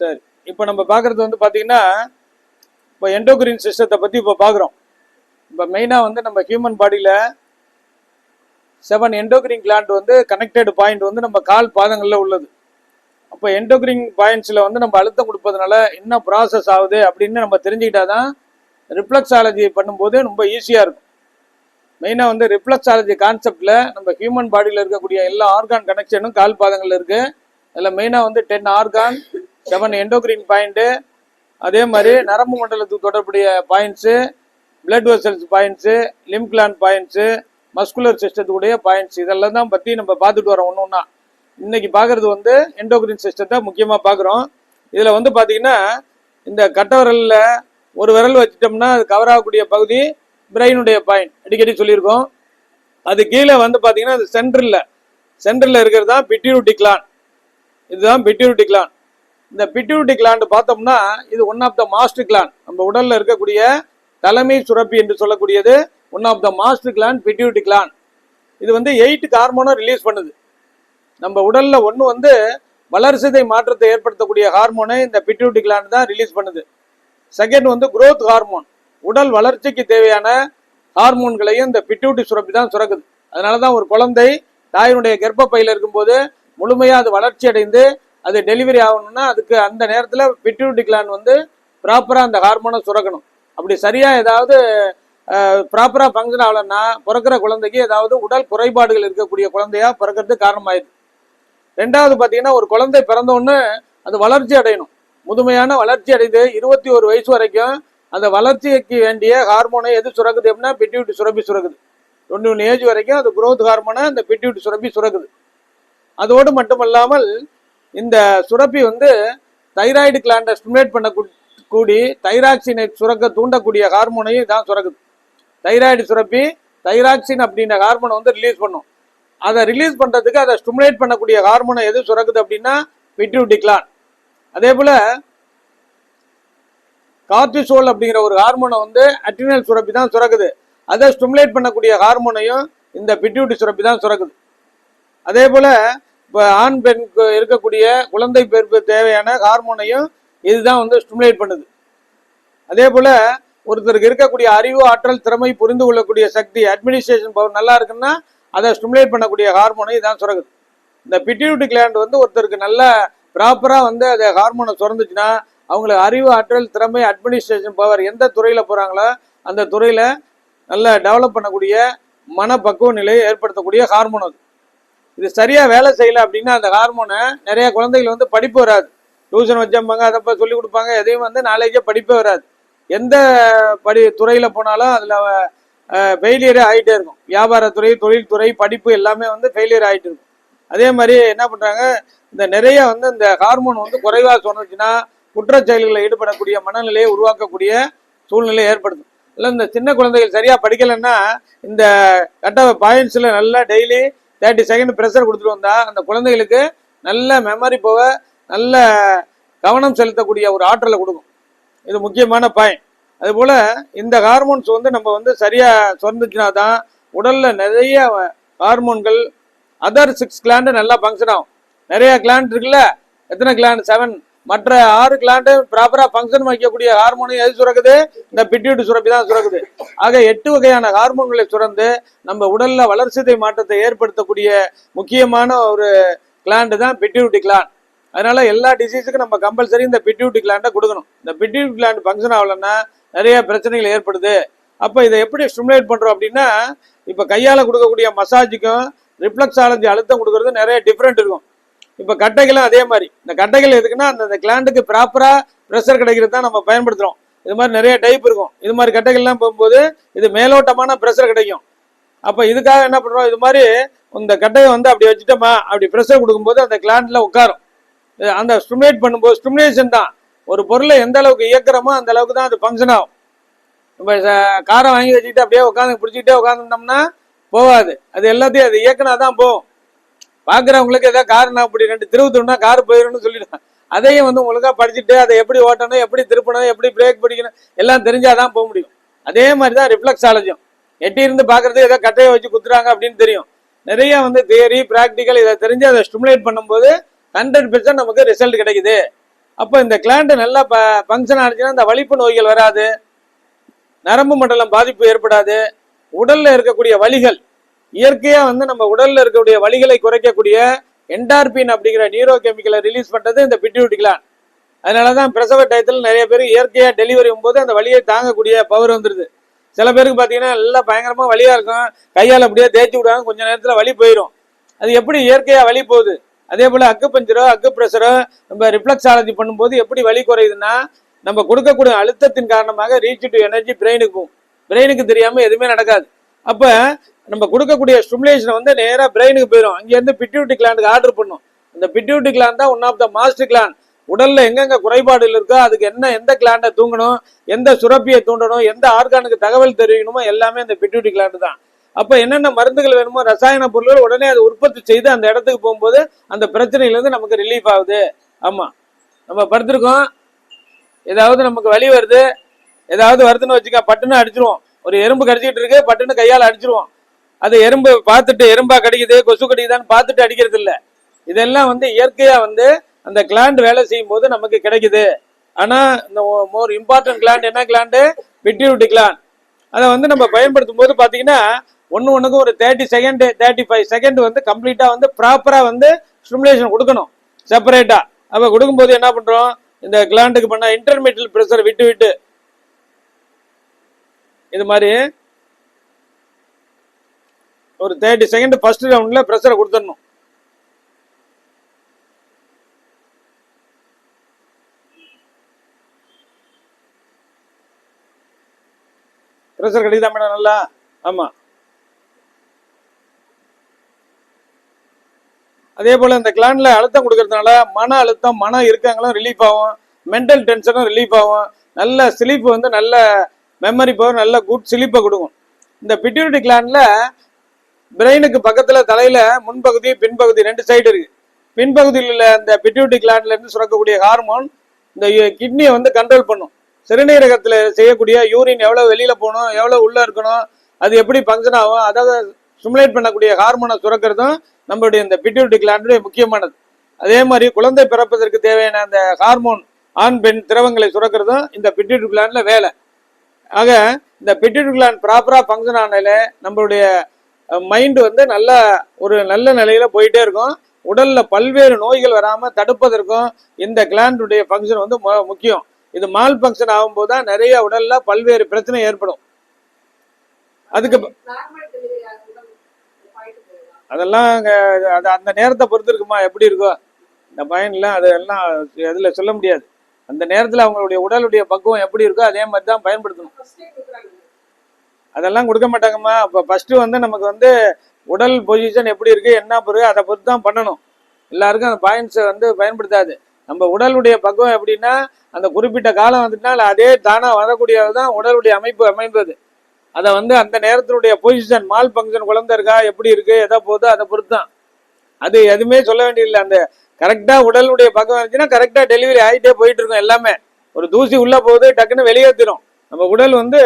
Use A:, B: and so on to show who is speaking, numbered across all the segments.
A: சரி இப்போ நம்ம பார்க்குறது வந்து பார்த்தீங்கன்னா இப்போ எண்டோகிரின் சிஸ்டத்தை பற்றி இப்போ பார்க்குறோம் இப்போ மெயினாக வந்து நம்ம ஹியூமன் பாடியில் செவன் எண்டோகிரின் கிளாண்ட் வந்து கனெக்டட் பாயிண்ட் வந்து நம்ம கால் பாதங்களில் உள்ளது. அப்போ எண்டோகிரின் பாயிண்ட்ஸில் வந்து நம்ம அழுத்தம் கொடுப்பதுனால என்ன ப்ராசஸ் ஆகுது அப்படின்னு நம்ம தெரிஞ்சுக்கிட்டா தான் பண்ணும்போது ரொம்ப ஈஸியாக இருக்கும். மெயினாக வந்து ரிப்ளக்ஸாலஜி கான்செப்டில் நம்ம ஹியூமன் பாடியில் இருக்கக்கூடிய எல்லா ஆர்கான் கனெக்ஷனும் கால் பாதங்களில் இருக்குது அதில் மெயினாக வந்து ten organ seven endocrine point அதே மாதிரி நரம்பு மண்டலத்துக்கு தொடர்புடைய points blood vessels points lymph gland points muscular சிஸ்டத்துக்குடைய points இதெல்லாம் தான் பற்றி நம்ம பார்த்துட்டு வரோம் ஒன்று ஒன்றா இன்னைக்கு பார்க்குறது வந்து எண்டோகிரின் சிஸ்டத்தை முக்கியமாக பார்க்குறோம். இதில் வந்து பார்த்தீங்கன்னா இந்த கட்டவரலில் ஒரு விரல் வச்சிட்டோம்னா அது கவர் ஆகக்கூடிய பகுதி பிரெயினுடைய பாயிண்ட் அடிக்கடி சொல்லியிருக்கோம். அது கீழே வந்து பார்த்தீங்கன்னா அது சென்டரில் சென்டரில் இருக்கிறது தான் பிட்யூட்டி கிளான் இதுதான் பிட்யூட்டி கிளான் இந்த பிட்யூட்டி கிளாண்டு பார்த்தோம்னா இது one of the master gland நம்ம உடல்ல இருக்கக்கூடிய தலைமை சுரப்பி என்று சொல்லக்கூடியது one of the master gland pituitary gland இது வந்து எயிட் ஹார்மோனை ரிலீஸ் பண்ணுது. நம்ம உடல்ல ஒன்று வந்து வளர்சிதை மாற்றத்தை ஏற்படுத்தக்கூடிய ஹார்மோனை இந்த பிட்யூட்டி கிளாண்ட் தான் ரிலீஸ் பண்ணுது. செகண்ட் வந்து குரோத் ஹார்மோன் உடல் வளர்ச்சிக்கு தேவையான ஹார்மோன்களையும் இந்த பிட்யூட்டி சுரப்பி தான் சுரக்குது. அதனால தான் ஒரு குழந்தை தாயினுடைய கர்ப்பப்பையில் இருக்கும்போது முழுமையாக அது வளர்ச்சி அடைந்து அது டெலிவரி ஆகணும்னா அதுக்கு அந்த நேரத்தில் பிட்யூட்டி கிளான் வந்து ப்ராப்பராக அந்த ஹார்மோனை சுரக்கணும். அப்படி சரியாக ஏதாவது ப்ராப்பராக ஃபங்க்ஷன் ஆகலைன்னா பிறக்கிற குழந்தைக்கு ஏதாவது உடல் குறைபாடுகள் இருக்கக்கூடிய குழந்தையா பிறக்கிறது காரணமாயிடுது. ரெண்டாவது பார்த்தீங்கன்னா ஒரு குழந்தை பிறந்த அது வளர்ச்சி அடையணும். முதுமையான வளர்ச்சி அடைந்து இருபத்தி ஒரு வயசு வரைக்கும் அந்த வளர்ச்சிக்கு வேண்டிய ஹார்மோனை எது சுரக்குது அப்படின்னா பிட்யூட்டி சுரப்பி சுரக்குது. ரெண்டு ஏஜ் வரைக்கும் அது குரோத் ஹார்மோனை அந்த பிட்யூட்டி சுரப்பி சுரக்குது. அதோடு மட்டுமல்லாமல் இந்த சுரப்பி வந்து தைராய்டு கிளாண்டை ஸ்டிமுலேட் பண்ண கூடி தைராக்சினை சுரக்க தூண்டக்கூடிய ஹார்மோனையும் தான் சுரக்குது. தைராய்டு சுரப்பி தைராக்சின் அப்படின்ற ஹார்மோனை வந்து ரிலீஸ் பண்ணும். அதை ரிலீஸ் பண்ணுறதுக்கு அதை ஸ்டிமுலேட் பண்ணக்கூடிய ஹார்மோனை எது சுரக்குது அப்படின்னா பிட்யூட்டி கிளான் அதே போல கார்டிசோல் அப்படிங்கிற ஒரு ஹார்மோனை வந்து அட்ரினல் சுரப்பி தான் சுரக்குது. அதை ஸ்டிமுலேட் பண்ணக்கூடிய ஹார்மோனையும் இந்த பிட்யூட்டி சுரப்பி தான் சுரக்குது. அதே போல இப்போ ஆண் பெண் இருக்கக்கூடிய குழந்தை பிறப்பு தேவையான ஹார்மோனையும் இதுதான் வந்து ஸ்டிமுலேட் பண்ணுது. அதே போல் ஒருத்தருக்கு இருக்கக்கூடிய அறிவு ஆற்றல் திறமை புரிந்து கொள்ளக்கூடிய சக்தி அட்மினிஸ்ட்ரேஷன் பவர் நல்லா இருக்குன்னா அதை ஸ்டிமுலேட் பண்ணக்கூடிய ஹார்மோனை இதான் சுரக்குது. இந்த பிட்யூட்டி கிளாண்ட் வந்து ஒருத்தருக்கு நல்ல ப்ராப்பராக வந்து அதை ஹார்மோனை சுரந்துச்சுன்னா அவங்களுக்கு அறிவு ஆற்றல் திறமை அட்மினிஸ்ட்ரேஷன் பவர் எந்த துறையில் போகிறாங்களோ அந்த துறையில் நல்லா டெவலப் பண்ணக்கூடிய மனப்பக்குவ நிலையை ஏற்படுத்தக்கூடிய ஹார்மோன் அது. இது சரியாக வேலை செய்யலை அப்படின்னா அந்த ஹார்மோனை நிறைய குழந்தைகள் வந்து படிப்பு வராது. டியூஷன் வச்சம்பாங்க அதை போய் சொல்லி கொடுப்பாங்க எதையும் வந்து நாளைக்கே படிப்பே வராது. எந்த படி துறையில் போனாலும் அதில் ஃபெயிலியரே ஆகிட்டே இருக்கும். வியாபாரத்துறை தொழில்துறை படிப்பு எல்லாமே வந்து ஃபெயிலியர் ஆகிட்டு இருக்கும். அதே மாதிரி என்ன பண்ணுறாங்க இந்த நிறைய வந்து இந்த ஹார்மோன் வந்து குறைவாக சொன்னுச்சுன்னா குற்றச் செயல்களில் ஈடுபடக்கூடிய மனநிலையை உருவாக்கக்கூடிய சூழ்நிலை ஏற்படுது. இல்லை இந்த சின்ன குழந்தைகள் சரியாக படிக்கலைன்னா இந்த கட்ட பாயிண்ட்ஸில் நல்லா டெய்லி தேர்ட்டி செகண்ட் ப்ரெஷர் கொடுத்துட்டு வந்தால் அந்த குழந்தைகளுக்கு நல்ல மெமரி போக நல்ல கவனம் செலுத்தக்கூடிய ஒரு ஆற்றலை கொடுக்கும். இது முக்கியமான பயன் அதுபோல் இந்த ஹார்மோன்ஸ் வந்து நம்ம வந்து சரியாக சுரந்துச்சுனா தான் உடலில் நிறைய ஹார்மோன்கள் அதர் சிக்ஸ் கிளாண்டு நல்லா ஃபங்க்ஷன் ஆகும். நிறைய கிளாண்ட் இருக்குல்ல? எத்தனை கிளாண்ட் செவன் மற்ற ஆறு கிளாண்டு ப்ராப்பராக ஃபங்க்ஷன் வைக்கக்கூடிய ஹார்மோனும் எது சுரக்குது? இந்த பிட்யூட்டி சுரப்பி தான் சுரக்குது. ஆக எட்டு வகையான ஹார்மோன்களை சுரந்து நம்ம உடல்ல வளர்ச்சிதை மாற்றத்தை ஏற்படுத்தக்கூடிய முக்கியமான ஒரு கிளாண்டு தான் பிட்யூட்டி கிளாண்ட் அதனால எல்லா டிசீஸுக்கும் நம்ம கம்பல்சரி இந்த பிட்யூட்டி கிளாண்டை கொடுக்கணும். இந்த பிட்யூட்டி கிளாண்ட் ஃபங்க்ஷன் ஆகலைன்னா நிறைய பிரச்சனைகள் ஏற்படுது. அப்போ இதை எப்படி ஸ்டிமுலேட் பண்ணுறோம் அப்படின்னா இப்போ கையால் கொடுக்கக்கூடிய மசாஜுக்கும் ரிஃப்ளெக்ஸாலஜி அழுத்தம் கொடுக்கறது நிறைய டிஃப்ரெண்ட் இருக்கும். இப்போ கட்டைகளும் அதே மாதிரி. இந்த கட்டைகள் எதுக்குன்னா அந்த கிளாண்டுக்கு ப்ராப்பராக ப்ரெஷர் கிடைக்கிறது தான் நம்ம பயன்படுத்துகிறோம் இது மாதிரி நிறைய டைப் இருக்கும். இது மாதிரி கட்டைகள்லாம் போகும்போது இது மேலோட்டமான ப்ரெஷர் கிடைக்கும். அப்போ இதுக்காக என்ன பண்ணுறோம் இது மாதிரி இந்த கட்டையை வந்து அப்படி வச்சுட்டோமா அப்படி ப்ரெஷர் கொடுக்கும்போது அந்த கிளாண்டில் உட்காரும். அந்த ஸ்டிமுலேட் பண்ணும்போது ஸ்டிமுலேஷன் தான். ஒரு பொருளை எந்த அளவுக்கு இயக்குறோமோ அந்த அளவுக்கு தான் அது ஃபங்க்ஷன் ஆகும். நம்ம காரம் காரை வாங்கி வச்சுக்கிட்டு அப்படியே உட்காந்து பிடிச்சிக்கிட்டே உட்காந்துருந்தோம்னா போகாது. அது எல்லாத்தையும் அது இயக்குனா தான் போகும். பார்க்குறவங்களுக்கு ஏதாவது கார் அப்படி ரெண்டு திருவுத்தோம்னா கார் போயிடும்னு சொல்லிடுவேன் அதையும் வந்து ஒழுங்கா படிச்சுட்டு அதை எப்படி ஓட்டணும் எப்படி திருப்பணும் எப்படி பிரேக் பிடிக்கணும் எல்லாம் தெரிஞ்சாதான் போக முடியும். அதே மாதிரி தான் ரிஃப்ளெக்ஸாலஜியும் எட்டி இருந்து பார்க்கறது ஏதோ கட்டையை வச்சு குத்துறாங்க அப்படின்னு தெரியும். நிறைய வந்து தியரி ப்ராக்டிக்கல் இதை தெரிஞ்சு அதை ஸ்டிமுலேட் பண்ணும்போது ஹண்ட்ரட் பெர்சன்ட் நமக்கு ரிசல்ட் கிடைக்குது. அப்போ இந்த கிளாண்ட் நல்லா ப ஃபங்க்ஷன் ஆனிச்சுன்னா இந்த வலிப்பு நோய்கள் வராது. நரம்பு மண்டலம் பாதிப்பு ஏற்படாது. உடலில் இருக்கக்கூடிய வலிகள் இயற்கையா வந்து நம்ம உடல்ல இருக்கக்கூடிய வலிகளை குறைக்கக்கூடிய என்டார்பின் அப்படிங்கிற நியூரோ கெமிக்கலை ரிலீஸ் பண்றது இந்த பிட்யூட்டி கிளான் அதனாலதான் பிரசவ டயத்தில் நிறைய பேர் இயற்கையா டெலிவரி போது அந்த வழியை தாங்கக்கூடிய பவர் வந்துருது. சில பேருக்கு பார்த்தீங்கன்னா எல்லாம் பயங்கரமா வழியா இருக்கும். கையால் அப்படியே தேய்ச்சி விடுவாங்க. கொஞ்ச நேரத்துல வலி போயிடும் அது எப்படி இயற்கையா வலி போகுது? அதே போல அக்கு பஞ்சரோ அக்கு பிரஷரோ நம்ம ரிஃப்ளெக்ஸாலஜி பண்ணும்போது எப்படி வலி குறையுதுன்னா நம்ம கொடுக்கக்கூடிய அழுத்தத்தின் காரணமாக ரீச் டு எனர்ஜி பிரெயினுக்கு போகும் பிரெயினுக்கு தெரியாம எதுவுமே நடக்காது. அப்ப நம்ம கொடுக்கக்கூடிய ஸ்டிமுலேஷன் வந்து நேராக பிரெயினுக்கு போயிடும் அங்கேருந்து பிட்யூட்டி கிளாண்டுக்கு ஆர்டர் பண்ணும். இந்த பிட்யூட்டி கிளாண்ட் தான் one of the master gland உடல்ல எங்கெங்க குறைபாடுகள் இருக்கோ அதுக்கு என்ன எந்த கிளாண்டை தூங்கணும் எந்த சுரப்பியை தூண்டணும் எந்த ஆர்கானுக்கு தகவல் தெரிவிக்கணுமோ எல்லாமே இந்த பிட்யூட்டி கிளாண்டு தான். அப்போ என்னென்ன மருந்துகள் வேணுமோ ரசாயன பொருட்கள் உடனே அதை உற்பத்தி செய்து அந்த இடத்துக்கு போகும்போது அந்த பிரச்சனையிலேருந்து நமக்கு ரிலீஃப் ஆகுது. ஆமாம் நம்ம படுத்திருக்கோம். ஏதாவது நமக்கு வலி வருது ஏதாவது வருதுன்னு வச்சுக்க பட்டுன்னு அடிச்சிருவோம். ஒரு எறும்பு கடிச்சிக்கிட்டு இருக்கு பட்டுன்னு கையால் அடிச்சிருவோம். அது எறும்பு பார்த்துட்டு எறும்பா கடிக்குது கொசு கடிக்குதான்னு பார்த்துட்டு அடிக்கிறது இல்லை இதெல்லாம் வந்து இயற்கையா வந்து அந்த கிளாண்ட் வேலை செய்யும் போது நமக்கு கிடைக்குது. ஆனா இந்த மோர் இம்பார்ட்டன்ட் கிளாண்ட் என்ன கிளாண்டு பிட்யூட்டி கிளாண்ட் அதை வந்து நம்ம பயன்படுத்தும் போது பாத்தீங்கன்னா ஒன்று ஒன்றுக்கும் ஒரு thirty second thirty five second வந்து கம்ப்ளீட்டா வந்து ப்ராப்பரா வந்து ஸ்டிமுலேஷன் கொடுக்கணும். செப்பரேட்டா அப்ப கொடுக்கும்போது என்ன பண்றோம்? இந்த கிளாண்டுக்கு பண்ண இன்டர்மீடியல் ப்ரெஷர் விட்டு விட்டு. இது மாதிரி ஒரு தேர்ட்டி செகண்ட் ஃபர்ஸ்ட் ரவுண்ட்ல ப்ரெஷரை கொடுத்துடணும். ப்ரெஷர் கிடைக்குதா மேடம் நல்லா? ஆமா. அதே போல இந்த கிளான்ல அழுத்தம் கொடுக்கறதுனால மன அழுத்தம் மனம் இருக்காங்களும் ரிலீஃப் ஆகும். மென்டல் டென்ஷனும் ரிலீஃப் ஆகும். நல்ல ஸ்லீப் வந்து நல்ல மெமரி பவர் நல்ல குட் ஸ்லீப்பை கொடுக்கும். இந்த பிட்யூரிட்டி கிளான்ல பிரெயினுக்கு பக்கத்துல தலையில முன்பகுதி பின்பகுதி ரெண்டு சைடு இருக்கு. பின்பகுதியில் உள்ள இந்த பிட்யூட்டி கிளாண்ட்ல இருந்து சுரக்கக்கூடிய ஹார்மோன் இந்த கிட்னியை வந்து கண்ட்ரோல் பண்ணும். சிறுநீரகத்துல செய்யக்கூடிய யூரின் எவ்வளவு வெளியில போகணும் எவ்வளவு உள்ள இருக்கணும் அது எப்படி ஃபங்க்ஷன் ஆகும் அதாவது ஸ்டிமுலேட் பண்ணக்கூடிய ஹார்மோனை சுரக்கிறதும் நம்மளுடைய இந்த பிட்யூட்டி கிளாண்டுடைய முக்கியமானது. அதே மாதிரி குழந்தை பிறப்பதற்கு தேவையான அந்த ஹார்மோன் ஆண் பெண் திரவங்களை சுரக்கிறதும் இந்த பிட்யூட்டி கிளாண்டில் வேலை. ஆக இந்த பிட்யூட்டி கிளாண்ட் ப்ராப்பராக ஃபங்க்ஷன் ஆனாலே நம்மளுடைய மைண்ட் வந்து நல்ல ஒரு நல்ல நிலையில போயிட்டே இருக்கும். உடல்ல பல்வேறு நோய்கள் வராம தடுப்பதற்கும் இந்த கிளாண்டுடைய ஃபங்க்ஷன் வந்து முக்கியம். இது மால் ஃபங்க்ஷன் ஆகும்போது தான் நிறைய உடல்ல பல்வேறு பிரச்சனை ஏற்படும். அதுக்கு அதெல்லாம் அது அந்த நேரத்தை பொறுத்து இருக்குமா? எப்படி இருக்கோ? இந்த பயன்லாம் அது எல்லாம் அதுல சொல்ல முடியாது. அந்த நேரத்துல அவங்களுடைய உடலுடைய பக்குவம் எப்படி இருக்கோ அதே மாதிரி தான் பயன்படுத்தணும். அதெல்லாம் கொடுக்க மாட்டாங்கம்மா. அப்போ ஃபஸ்ட்டு வந்து நமக்கு வந்து உடல் பொசிஷன் எப்படி இருக்கு என்ன பொருள் அதை பொறுத்து தான் பண்ணணும். எல்லாருக்கும் அந்த பாயிண்ட்ஸை வந்து பயன்படுத்தாது. நம்ம உடலுடைய பக்குவம் எப்படின்னா அந்த குறிப்பிட்ட காலம் வந்துட்டால் அதே தானா வரக்கூடியது தான் உடலுடைய அமைப்பு அமைந்தது. அதை வந்து அந்த நேரத்தினுடைய பொசிஷன் மால் ஃபங்க்ஷன் குழந்தை இருக்கா எப்படி இருக்கு எதை போகுதோ அதை பொறுத்து தான் அது எதுவுமே சொல்ல வேண்டியதில்லை. அந்த கரெக்டா உடலுடைய பக்கம் இருந்துச்சுன்னா கரெக்டா டெலிவரி ஆகிட்டே போயிட்டு இருக்கும் எல்லாமே. ஒரு தூசி உள்ள போகுது டக்குன்னு வெளியேற்றிடும் நம்ம உடல் வந்து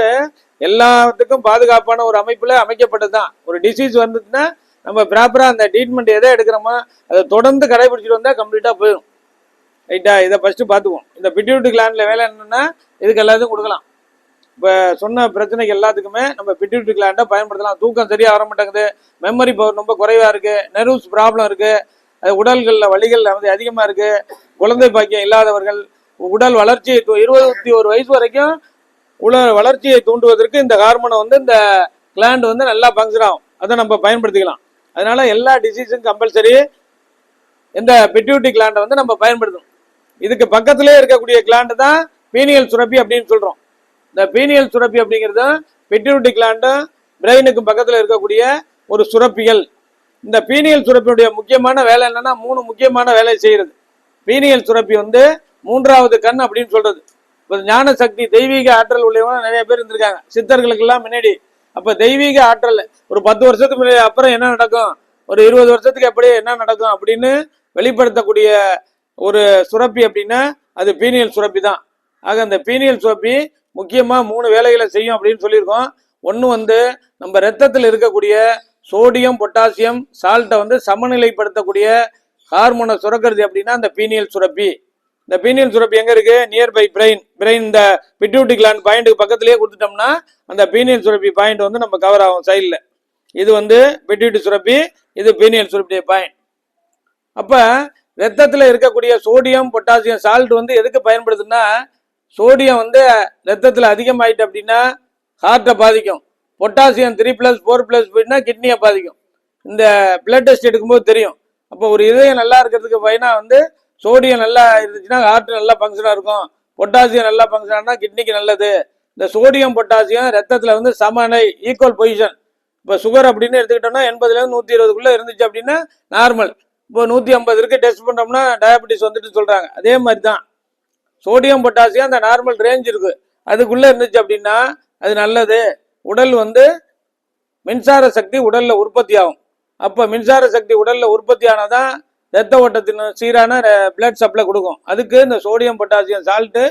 A: எல்லாத்துக்கும் பாதுகாப்பான ஒரு அமைப்புல அமைக்கப்பட்டது தான் ஒரு டிசீஸ் வந்துச்சுன்னா நம்ம ப்ராப்பரா அந்த ட்ரீட்மெண்ட் எதை எடுக்கிறோமோ அதை தொடர்ந்து கடைபிடிச்சிட்டு வந்தா கம்ப்ளீட்டா போயிடும் ரைட்டா இதை ஃபர்ஸ்ட் பார்த்துக்குவோம். இந்த பிட்யூட்டி கிளாண்ட்ல வேலை என்னன்னா இதுக்கு எல்லாத்துக்கும் கொடுக்கலாம். இப்போ சொன்ன பிரச்சனைக்கு எல்லாத்துக்குமே நம்ம பிட்யூட்டி கிளாண்டை பயன்படுத்தலாம். தூக்கம் சரியா வர மாட்டேங்குது. மெமரி பவர் ரொம்ப குறைவா இருக்கு. நெர்வ்ஸ் ப்ராப்ளம் இருக்கு. அது உடல்களில் வழிகள் வந்து அதிகமா இருக்கு. குழந்தை பாக்கியம் இல்லாதவர்கள் உடல் வளர்ச்சி இருபத்தி ஒரு வயசு வரைக்கும் உல வளர்ச்சியை தூண்டுவதற்கு இந்த ஹார்மோனை வந்து இந்த கிளாண்ட் வந்து நல்லா ஃபங்க்ஷன் ஆகும். அதை நம்ம பயன்படுத்திக்கலாம். அதனால எல்லா டிசீஸும் கம்பல்சரி இந்த பெட்யூட்டி கிளாண்டை வந்து நம்ம பயன்படுத்தணும். இதுக்கு பக்கத்திலே இருக்கக்கூடிய கிளாண்டு தான் பீனியல் சுரப்பி அப்படின்னு சொல்றோம். இந்த பீனியல் சுரப்பி அப்படிங்கிறது பெட்யூட்டி கிளாண்டும் பிரெயினுக்கு பக்கத்தில் இருக்கக்கூடிய ஒரு சுரப்பிகள். இந்த பீனியல் சுரப்பியுடைய முக்கியமான வேலை என்னன்னா மூணு முக்கியமான வேலை செய்யறது பீனியல் சுரப்பி வந்து மூன்றாவது கண் அப்படின்னு சொல்றது. ஞான சக்தி தெய்வீக ஆற்றல் உள்ளவங்க நிறைய பேர் இருந்திருக்காங்க. சித்தர்களுக்கெல்லாம் முன்னாடி. அப்ப தெய்வீக ஆற்றல் ஒரு பத்து வருஷத்துக்கு முன்னாடி அப்புறம் என்ன நடக்கும்? ஒரு இருபது வருஷத்துக்கு எப்படி என்ன நடக்கும் அப்படின்னு வெளிப்படுத்தக்கூடிய ஒரு சுரப்பி அப்படின்னா அது பீனியல் சுரப்பி தான். ஆக அந்த பீனியல் சுரப்பி முக்கியமா மூணு வேலைகளை செய்யும் அப்படின்னு சொல்லியிருக்கோம். ஒன்று வந்து நம்ம ரத்தத்தில் இருக்கக்கூடிய சோடியம் பொட்டாசியம் சால்ட்டை வந்து சமநிலைப்படுத்தக்கூடிய ஹார்மோனை சுரக்கிறது அப்படின்னா அந்த பீனியல் சுரப்பி. இந்த பீனியல் சுரப்பி எங்க இருக்கு? நியர் பை பிரெயின் பிரெயின் இந்த பிட்யூட்டி கிளாண்ட் பாயிண்ட்டுக்கு பக்கத்துலேயே கொடுத்துட்டோம்னா அந்த பீனியல் சுரப்பி பாயிண்ட் வந்து நம்ம கவர் ஆகும் சைடில் இது வந்து பிட்யூட்டி சுரப்பி இது பீனியல் சுரப்பிய பாயிண்ட் அப்போ ரத்தத்தில் இருக்கக்கூடிய சோடியம் பொட்டாசியம் சால்ட் வந்து எதுக்கு பயன்படுதுன்னா சோடியம் வந்து ரத்தத்தில் அதிகமாயிட்டு அப்படின்னா ஹார்ட்டை பாதிக்கும். Potassium three plus four plus போயிட்டுனா கிட்னியை பாதிக்கும். இந்த பிளட் டெஸ்ட் எடுக்கும்போது தெரியும். அப்போ ஒரு இதயம் நல்லா இருக்கிறதுக்கு பயனா வந்து சோடியம் நல்லா இருந்துச்சுன்னா ஹார்ட் நல்லா ஃபங்க்ஷனாக இருக்கும். பொட்டாசியம் நல்லா ஃபங்க்ஷன் ஆனால் கிட்னிக்கு நல்லது. இந்த சோடியம் பொட்டாசியம் ரத்தத்தில் வந்து சமநிலை ஈக்குவல் பொசிஷன் இப்போ சுகர் அப்படின்னு எடுத்துக்கிட்டோம்னா எண்பதுலேருந்து நூற்றி இருபதுக்குள்ளே இருந்துச்சு அப்படின்னா நார்மல் இப்போ நூற்றி ஐம்பது இருக்கு டெஸ்ட் பண்ணோம்னா டயபெட்டிஸ் வந்துட்டு சொல்கிறாங்க அதே மாதிரி தான் சோடியம் பொட்டாசியம் அந்த நார்மல் ரேஞ்ச் இருக்குது அதுக்குள்ளே இருந்துச்சு அப்படின்னா அது நல்லது. உடல் வந்து மின்சார சக்தி உடலில் உற்பத்தி ஆகும். அப்போ மின்சார சக்தி உடலில் உற்பத்தி ஆனாதான் ரத்த ஓட்டத்தின் சீரான பிளட் சப்ளை கொடுக்கும். அதுக்கு இந்த சோடியம் பொட்டாசியம் சால்ட்டு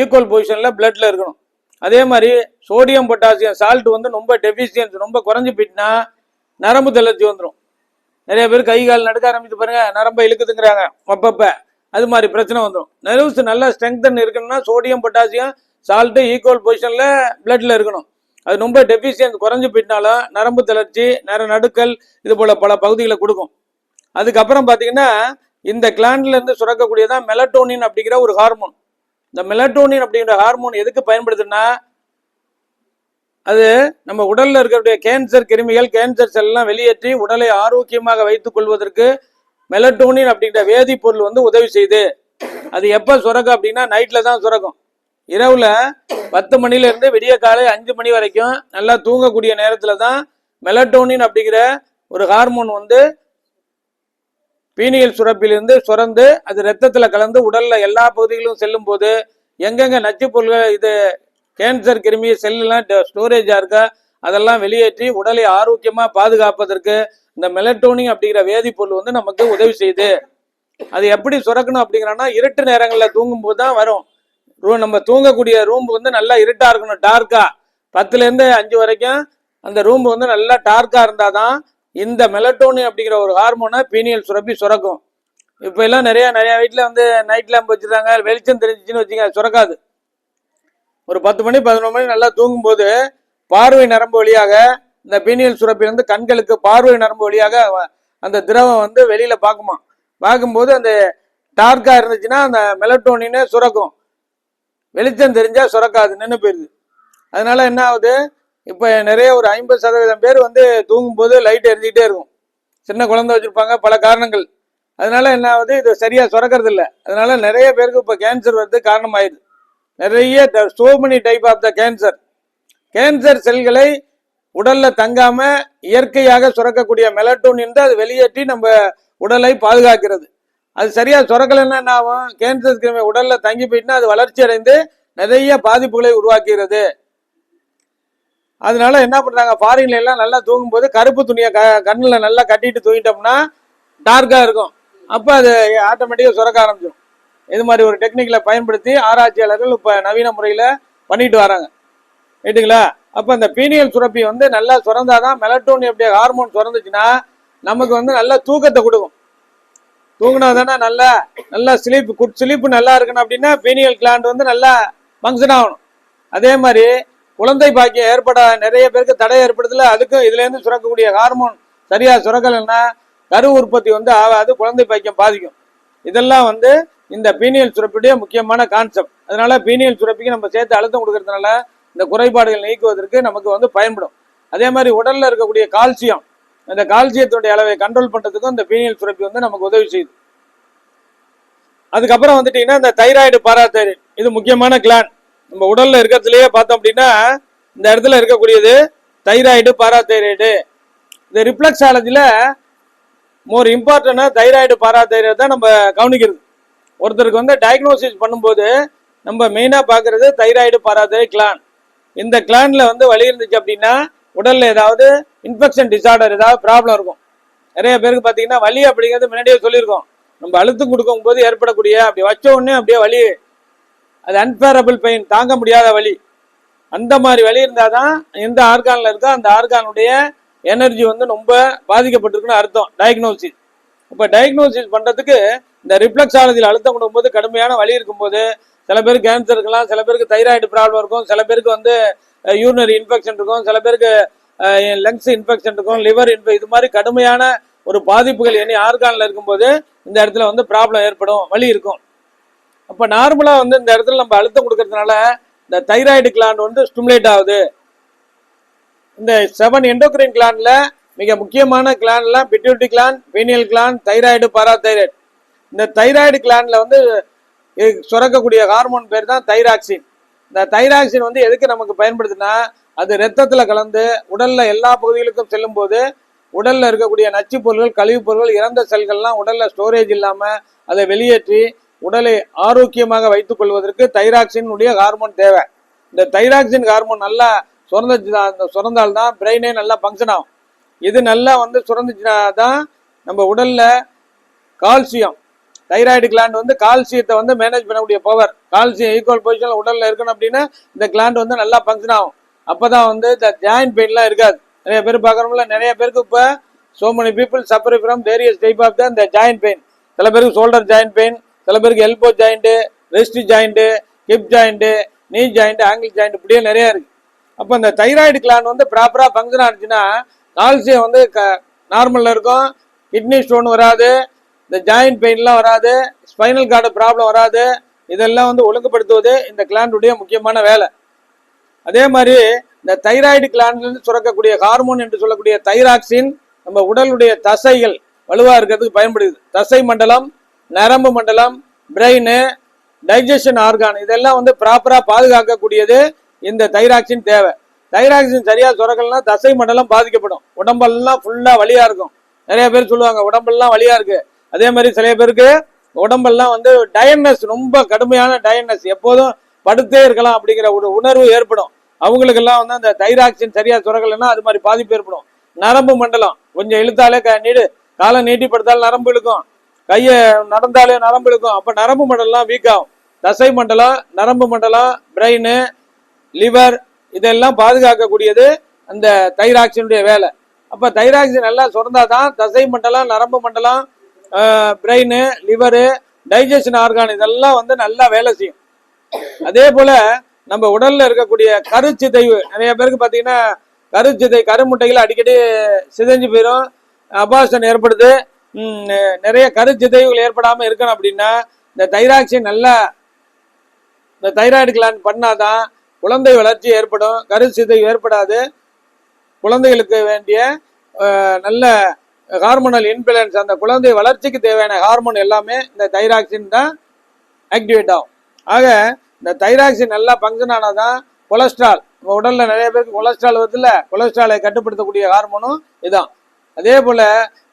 A: ஈக்குவல் பொசிஷனில் பிளட்டில் இருக்கணும். அதே மாதிரி சோடியம் பொட்டாசியம் சால்ட் வந்து ரொம்ப டெஃபிஷியன்ஸ் ரொம்ப குறைஞ்சி போயிட்டுனா நரம்பு தளர்ச்சி வந்துடும் நிறைய பேர் கை கால் நடுக்க ஆரம்பித்து பாருங்க நரம்பை இழுக்குதுங்கிறாங்க அப்பப்ப. அது மாதிரி பிரச்சனை வந்துடும் நர்வ்ஸ் நல்லா ஸ்ட்ரெங்தன் இருக்கணும்னா சோடியம் பொட்டாசியம் சால்ட்டு ஈக்குவல் பொசிஷனில் பிளட்டில் இருக்கணும். அது ரொம்ப டெஃபிஷியன்ஸ் குறைஞ்சி போயிட்டாலும் நரம்பு தளர்ச்சி நர நடுக்கல் இது போல் பல பகுதிகளை கொடுக்கும். அதுக்கப்புறம் பார்த்தீங்கன்னா இந்த கிளாண்ட்லேருந்து சுரக்கக்கூடியதான் மெலட்டோனின் அப்படிங்கிற ஒரு ஹார்மோன் இந்த மெலட்டோனின் அப்படிங்கிற ஹார்மோன் எதுக்கு பயன்படுதுன்னா அது நம்ம உடலில் இருக்கக்கூடிய கேன்சர் கிருமிகள் கேன்சர் செல்லாம் வெளியேற்றி உடலை ஆரோக்கியமாக வைத்துக் கொள்வதற்கு மெலட்டோனின் அப்படிங்கிற வேதிப்பொருள் வந்து உதவி செய்யுது. அது எப்போ சுரக்கும் அப்படின்னா நைட்டில் தான் சுரக்கும். இரவில் பத்து மணிலேருந்து விடிய காலை அஞ்சு மணி வரைக்கும் நல்லா தூங்கக்கூடிய நேரத்தில் தான் மெலட்டோனின் அப்படிங்கிற ஒரு ஹார்மோன் வந்து பீனியல் சுரப்பிலிருந்து சுரந்து அது ரத்தத்தில் கலந்து உடலில் எல்லா பகுதிகளும் செல்லும் போது எங்கெங்கே நச்சு பொருள்கள் இது கேன்சர் கிருமி செல்லாம் ஸ்டோரேஜாக இருக்கா அதெல்லாம் வெளியேற்றி உடலை ஆரோக்கியமாக பாதுகாப்பதற்கு இந்த மெலட்டோனிங் அப்படிங்கிற வேதிப்பொருள் வந்து நமக்கு உதவி செய்யுது. அது எப்படி சுரக்கணும் அப்படிங்கிறன்னா இருட்டு நேரங்களில் தூங்கும்போது தான் வரும். ரூ- நம்ம தூங்கக்கூடிய ரூம் வந்து நல்லா இருட்டாக இருக்கணும் டார்க்காக பத்துலேருந்து அஞ்சு வரைக்கும் அந்த ரூம் வந்து நல்லா டார்க்காக இருந்தால் தான் இந்த மெலட்டோனு அப்படிங்கிற ஒரு ஹார்மோனை பீனியல் சுரப்பி சுரக்கும். இப்போ எல்லாம் நிறைய நிறைய வீட்டில் வந்து நைட் லேம்ப் வச்சிருக்காங்க. வெளிச்சம் தெரிஞ்சிச்சுன்னு வச்சுங்க சுரக்காது. ஒரு பத்து மணி பதினொரு மணி நல்லா தூங்கும்போது பார்வை நரம்பு வழியாக இந்த பீனியல் சுரப்பிலிருந்து கண்களுக்கு பார்வை நரம்பு வழியாக அந்த திரவம் வந்து வெளியில பார்க்குமா. பார்க்கும்போது அந்த டார்க்கா இருந்துச்சுன்னா அந்த மெலட்டோனின்னு சுரக்கும். வெளிச்சம் தெரிஞ்சா சுரக்காது நின்று போயிருது. அதனால என்ன ஆகுது? இப்போ நிறைய ஒரு ஐம்பது சதவீதம் பேர் வந்து தூங்கும்போது லைட் எரிஞ்சிக்கிட்டே இருக்கும். சின்ன குழந்தை வச்சுருப்பாங்க பல காரணங்கள். அதனால என்ன ஆகுது? இது சரியாக சுரக்கிறது இல்லை. அதனால நிறைய பேருக்கு இப்போ கேன்சர் வருது காரணமாயிடுது. நிறைய so many type of the cancer cancer செல்களை உடலில் தங்காமல் இயற்கையாக சுரக்கக்கூடிய மெலட்டோனின் தான் அது வெளியேற்றி நம்ம உடலை பாதுகாக்கிறது. அது சரியாக சுரக்கலைன்னா என்ன ஆகும்? கேன்சர் கிருமி உடலில் தங்கி போயிட்டுனா அது வளர்ச்சி அடைந்து நிறைய பாதிப்புகளை உருவாக்குகிறது. அதனால என்ன பண்றாங்க ஃபாரின்ல எல்லாம் நல்லா தூங்கும்போது கருப்பு துணியை க கண்ணில் நல்லா கட்டிட்டு தூங்கிட்டோம்னா டார்க்காக இருக்கும். அப்போ அது ஆட்டோமேட்டிக்காக சுரக்க ஆரம்பிச்சிடும் இது மாதிரி ஒரு டெக்னிக்கலை பயன்படுத்தி ஆராய்ச்சியாளர்கள் இப்போ நவீன முறையில் பண்ணிட்டு வராங்க. ரைட்டுங்களா அப்போ அந்த பீனியல் சுரப்பி வந்து நல்லா சுரந்தாதான் மெலட்டோன் எப்படி ஹார்மோன் சுரந்துச்சுன்னா நமக்கு வந்து நல்லா தூக்கத்தை கொடுக்கும். தூங்கினா தானே நல்லா நல்லா ஸ்லீப் குட் ஸ்லீப் நல்லா இருக்கணும் அப்படின்னா பீனியல் கிளாண்ட் வந்து நல்லா ஃபங்க்ஷன் ஆகணும். அதே மாதிரி குழந்தை பாக்கியம் ஏற்பட நிறைய பேருக்கு தடை ஏற்படுதுல அதுக்கும் இதுல இருந்து சுரக்கக்கூடிய ஹார்மோன் சரியா சுரக்கலைன்னா கரு உற்பத்தி வந்து ஆகாது குழந்தை பாக்கியம் பாதிக்கும். இதெல்லாம் வந்து இந்த பீனியல் சுரப்பியுடைய முக்கியமான கான்செப்ட் அதனால பீனியல் சுரப்பிக்கு நம்ம சேர்த்து அழுத்தம் கொடுக்கறதுனால இந்த குறைபாடுகள் நீக்குவதற்கு நமக்கு வந்து பயன்படும். அதே மாதிரி உடல்ல இருக்கக்கூடிய கால்சியம் அந்த கால்சியத்துடைய அளவை கண்ட்ரோல் பண்றதுக்கும் இந்த பீனியல் சுரப்பி வந்து நமக்கு உதவி செய்யுது. அதுக்கப்புறம் வந்துட்டீங்கன்னா இந்த தைராய்டு பாராதைராய்டு இது முக்கியமான கிளான் நம்ம உடல்ல இருக்கிறதுலயே பார்த்தோம் அப்படின்னா இந்த இடத்துல இருக்கக்கூடியது தைராய்டு பாராதைராய்டு இந்த ரிஃப்ளெக்ஸாலஜில மோர் இம்பார்ட்டனா தைராய்டு பாராதைராய்டு தான் நம்ம கவனிக்கிறது. ஒருத்தருக்கு வந்து டயக்னோசிஸ் பண்ணும்போது நம்ம மெயினாக பார்க்குறது தைராய்டு பாராதைராய்டு கிளான் இந்த கிளான்ல வந்து வலி இருந்துச்சு அப்படின்னா உடல்ல ஏதாவது இன்ஃபெக்ஷன் டிசார்டர் ஏதாவது ப்ராப்ளம் இருக்கும். நிறைய பேருக்கு பார்த்தீங்கன்னா வலி அப்படிங்கிறது முன்னாடியே சொல்லியிருக்கோம். நம்ம அழுத்தம் கொடுக்கும் போது ஏற்படக்கூடிய அப்படி வச்ச உடனே அப்படியே வலி அது அன்பேரபிள் பெயின் தாங்க முடியாத வலி. அந்த மாதிரி வலி இருந்தால் தான் எந்த ஆர்கானில் இருக்கோ அந்த ஆர்கானுடைய எனர்ஜி வந்து ரொம்ப பாதிக்கப்பட்டிருக்குன்னு அர்த்தம் டயக்னோசிஸ் இப்போ டயக்னோசிஸ் பண்ணுறதுக்கு இந்த ரிஃப்ளெக்ஸாலஜியில் அழுத்தம் கொடுக்கும்போது கடுமையான வலி இருக்கும்போது சில பேருக்கு கேன்சர் இருக்கலாம் சில பேருக்கு தைராய்டு ப்ராப்ளம் இருக்கும் சில பேருக்கு வந்து யூரினரி இன்ஃபெக்ஷன் இருக்கும் சில பேருக்கு லங்ஸ் இன்ஃபெக்ஷன் இருக்கும் லிவர் இன்ஃபெ இது மாதிரி கடுமையான ஒரு பாதிப்புகள் எண்ணி ஆர்கானில் இருக்கும்போது இந்த இடத்துல வந்து ப்ராப்ளம் ஏற்படும் வலி இருக்கும். அப்போ நார்மலாக வந்து இந்த இடத்துல நம்ம அழுத்தம் கொடுக்கறதுனால இந்த தைராய்டு கிளாண்ட் வந்து ஸ்டிமுலேட் ஆகுது. இந்த செவன் எண்டோக்ரைன் கிளாண்டில் மிக முக்கியமான கிளாண்ட்லாம் pituitary gland pineal gland thyroid parathyroid இந்த தைராய்டு கிளாண்டில் வந்து சுரக்கக்கூடிய ஹார்மோன் பேர் தான் தைராக்சின் இந்த தைராக்சின் வந்து எதுக்கு நமக்கு பயன்படுதுன்னா அது ரத்தத்தில் கலந்து உடலில் எல்லா பகுதிகளுக்கும் செல்லும் போது இருக்கக்கூடிய நச்சுப் பொருள்கள் கழிவுப் பொருள்கள் இறந்த செல்கள்லாம் உடலில் ஸ்டோரேஜ் இல்லாமல் அதை வெளியேற்றி உடலை ஆரோக்கியமாக வைத்துக் கொள்வதற்கு தைராக்சின் உடைய ஹார்மோன் தேவை. இந்த தைராக்சின் ஹார்மோன் நல்லா சுரந்துச்சுனா அந்த சுரந்தால் தான் பிரெயினே நல்லா ஃபங்க்ஷன் ஆகும். இது நல்லா வந்து சுரந்துச்சுனா தான் நம்ம உடல்ல கால்சியம் தைராய்டு கிளாண்ட் வந்து கால்சியத்தை வந்து மேனேஜ் பண்ணக்கூடிய பவர் கால்சியம் ஈக்குவல் பொசிஷன்ல உடல்ல இருக்கணும் அப்படின்னா இந்த கிளாண்ட் வந்து நல்லா ஃபங்க்ஷன் ஆகும். அப்பதான் வந்து இந்த ஜாயின்ட் பெயின்லாம் இருக்காது. நிறைய பேர் பார்க்குறோம்ல நிறைய பேருக்கு இப்போ so many people suffer from various type of the இந்த ஜாயின்ட் பெயின் சில பேருக்கு ஷோல்டர் ஜாயின்ட் பெயின் சில பேருக்கு elbow joint wrist joint hip joint knee joint ankle joint இப்படியே நிறைய இருக்கு. அப்போ இந்த தைராய்டு கிளான் வந்து ப்ராப்பராக ஃபங்க்ஷன் ஆச்சுன்னா கால்சியம் வந்து க நார்மலில் இருக்கும். கிட்னி ஸ்டோன் வராது. இந்த ஜாயிண்ட் பெயின்லாம் வராது. ஸ்பைனல் கார்டு ப்ராப்ளம் வராது. இதெல்லாம் வந்து ஒழுங்குபடுத்துவது இந்த கிளாண்டுடைய முக்கியமான வேலை. அதே மாதிரி இந்த தைராய்டு கிளாண்ட்லேருந்து சுரக்கக்கூடிய ஹார்மோன் என்று சொல்லக்கூடிய தைராக்சின் நம்ம உடலுடைய தசைகள் வலுவாக இருக்கிறதுக்கு பயன்படுது. தசை மண்டலம் நரம்பு மண்டலம் பிரெயின் டைஜஷன் ஆர்கான் இதெல்லாம் வந்து ப்ராப்பரா பாதுகாக்கக்கூடியது இந்த தைராக்சின் தேவை. தைராக்சின் சரியா சுரக்கலனா தசை மண்டலம் பாதிக்கப்படும். உடம்பெல்லாம் ஃபுல்லா வழியாக இருக்கும். நிறைய பேர் சொல்லுவாங்க உடம்பெல்லாம் வலியா இருக்கு. அதே மாதிரி சில பேருக்கு உடம்பெல்லாம் வந்து டயர்னஸ் ரொம்ப கடுமையான டயர்னஸ் எப்போதும் படுத்தே இருக்கலாம் அப்படிங்கிற ஒரு உணர்வு ஏற்படும். அவங்களுக்கெல்லாம் வந்து அந்த தைராக்சின் சரியா சுரக்கலைன்னா அது மாதிரி பாதிப்பு ஏற்படும். நரம்பு மண்டலம் கொஞ்சம் இழுத்தாலே க நீடு காலை நீட்டி படுத்தாலும் நரம்பு இழுக்கும். கையை நடந்தாலே நரம்பு இழுக்கும். அப்ப நரம்பு மண்டலம் வீக் ஆகும். தசை மண்டலம் நரம்பு மண்டலம் பிரெயின் லிவர் இதெல்லாம் பாதுகாக்கக்கூடியது அந்த தைராக்சினுடைய வேலை. அப்ப தைராக்சின் நல்லா சுரந்தாதான் தசை மண்டலம் நரம்பு மண்டலம் பிரெயின் லிவரு டைஜஷன் ஆர்கான் இதெல்லாம் வந்து நல்லா வேலை செய்யும். அதே போல நம்ம உடல்ல இருக்கக்கூடிய கருச்சிதைவு நிறைய பேருக்கு பாத்தீங்கன்னா கருச்சிதை கருமுட்டைகள் அடிக்கடி சிதைஞ்சு போயிடும் அபாசன் ஏற்படுது. நிறைய கருச்சிதைவுகள் ஏற்படாமல் இருக்கணும் அப்படின்னா இந்த தைராக்சின் நல்லா இந்த தைராய்டு கிளான் பண்ணாதான் குழந்தை வளர்ச்சி ஏற்படும் கருச்சிதைவு ஏற்படாது. குழந்தைகளுக்கு வேண்டிய நல்ல ஹார்மோனல் இன்ஃபுளுன்ஸ் அந்த குழந்தை வளர்ச்சிக்கு தேவையான ஹார்மோன் எல்லாமே இந்த தைராக்சின் தான் ஆக்டிவேட் ஆகும். ஆக இந்த தைராக்சின் நல்லா ஃபங்க்ஷன் தான் கொலஸ்ட்ரால் உடலில் நிறைய பேருக்கு கொலஸ்ட்ரால் வருதுல்ல கொலஸ்ட்ராலை கட்டுப்படுத்தக்கூடிய ஹார்மோனும் இதான். அதே போல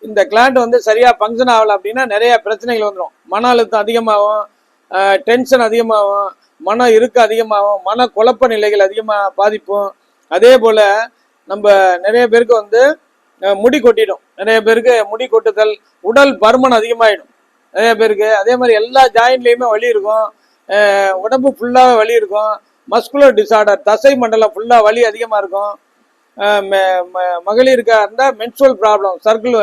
A: இந்த கிளாண்ட் வந்து சரியா ஃபங்க்ஷன் ஆகல அப்படின்னா நிறைய பிரச்சனைகள் வந்துடும் மன அழுத்தம் அதிகமாகும் டென்ஷன் அதிகமாகும் மன இருக்கு அதிகமாகும் மன குழப்ப நிலைகள் அதிகமாக பாதிப்பும். அதே போல நம்ம நிறைய பேருக்கு வந்து முடி கொட்டிடும். நிறைய பேருக்கு முடி கொட்டுதல் உடல் பருமன் அதிகமாயிடும். நிறைய பேருக்கு அதே மாதிரி எல்லா ஜாயின்ட்லேயுமே வலி இருக்கும். உடம்பு ஃபுல்லாகவே வலி இருக்கும். மஸ்குலர் டிசார்டர் தசை மண்டலம் ஃபுல்லாக வலி அதிகமாக இருக்கும். அஹ், ம- மகளிருக்கா இருந்தால் மென்சுவல் ப்ராப்ளம் சர்க்கிள்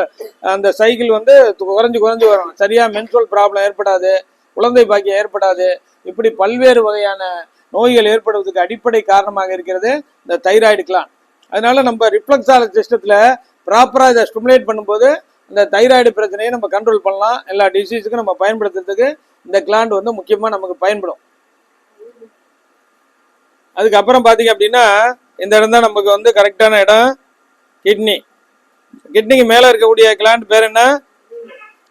A: அந்த சைக்கிள் வந்து குறைஞ்சு குறைஞ்சு வரும். சரியா மென்சுவல் ப்ராப்ளம் ஏற்படாது குழந்தை பாக்கியம் ஏற்படாது. இப்படி பல்வேறு வகையான நோய்கள் ஏற்படுவதற்கு அடிப்படை காரணமாக இருக்கிறது இந்த தைராய்டு கிளான் அதனால நம்ம ரிஃப்ளெக்ஸாலஜி சிஸ்டத்தில் ப்ராப்பராக இதை ஸ்டிமுலேட் பண்ணும்போது இந்த தைராய்டு பிரச்சனையை நம்ம கண்ட்ரோல் பண்ணலாம். எல்லா டிசீஸுக்கும் நம்ம பயன்படுத்துறதுக்கு இந்த கிளாண்ட் வந்து முக்கியமாக நமக்கு பயன்படும். அதுக்கப்புறம் பார்த்தீங்க அப்படின்னா இந்த இடம் தான் நமக்கு வந்து கரெக்டான இடம். கிட்னி. கிட்னிக்கு மேலே இருக்கக்கூடிய கிளாண்ட் பேர் என்ன?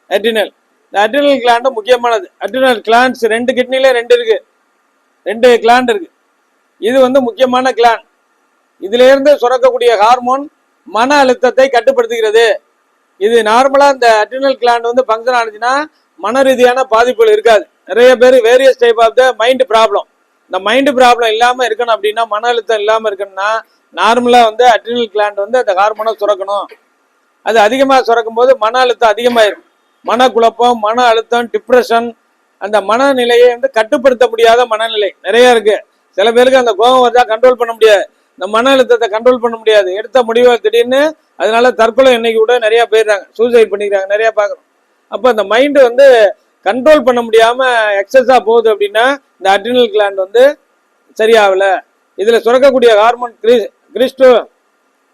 A: அட்ரினல் இந்த அட்ரினல் கிளாண்டும் முக்கியமானது. அட்ரினல் கிளாண்ட்ஸ் ரெண்டு கிட்னில ரெண்டு இருக்கு. ரெண்டு கிளாண்ட் இருக்கு. இது வந்து முக்கியமான கிளாண்ட் இதுல இருந்து சுரக்கக்கூடிய ஹார்மோன் மன அழுத்தத்தை கட்டுப்படுத்துகிறது. இது நார்மலா இந்த அட்ரினல் கிளாண்ட் வந்து ஃபங்க்ஷன் ஆனிச்சுன்னா மன ரீதியான பாதிப்புகள் இருக்காது. நிறைய பேர் various type of the mind problem இந்த மைண்டு ப்ராப்ளம் இல்லாமல் இருக்கணும் அப்படின்னா மன அழுத்தம் இல்லாமல் இருக்கணும்னா நார்மலாக வந்து அட்ரினல் கிளாண்ட் வந்து அந்த ஹார்மோனை சுரக்கணும். அது அதிகமாக சுரக்கும் போது மன அழுத்தம் அதிகமாயிரும். மனக்குழப்பம் மன அழுத்தம் டிப்ரெஷன் அந்த மனநிலையை வந்து கட்டுப்படுத்த முடியாத மனநிலை நிறைய இருக்கு. சில பேருக்கு அந்த கோபம் வந்தா கண்ட்ரோல் பண்ண முடியாது. இந்த மன அழுத்தத்தை கண்ட்ரோல் பண்ண முடியாது. எடுத்த முடிவை திடீர்னு அதனால தற்கொலை இன்னைக்கு கூட நிறைய போயிடுறாங்க. சூசைட் பண்ணிக்கிறாங்க நிறைய பார்க்குறோம். அப்போ அந்த மைண்டு வந்து கண்ட்ரோல் பண்ண முடியாம எக்ஸஸா போகுது அப்படின்னா இந்த அட்ரினல் கிளாண்ட் வந்து சரியாகல. இதில் சுரக்கக்கூடிய ஹார்மோன் கிறிஸ்டோ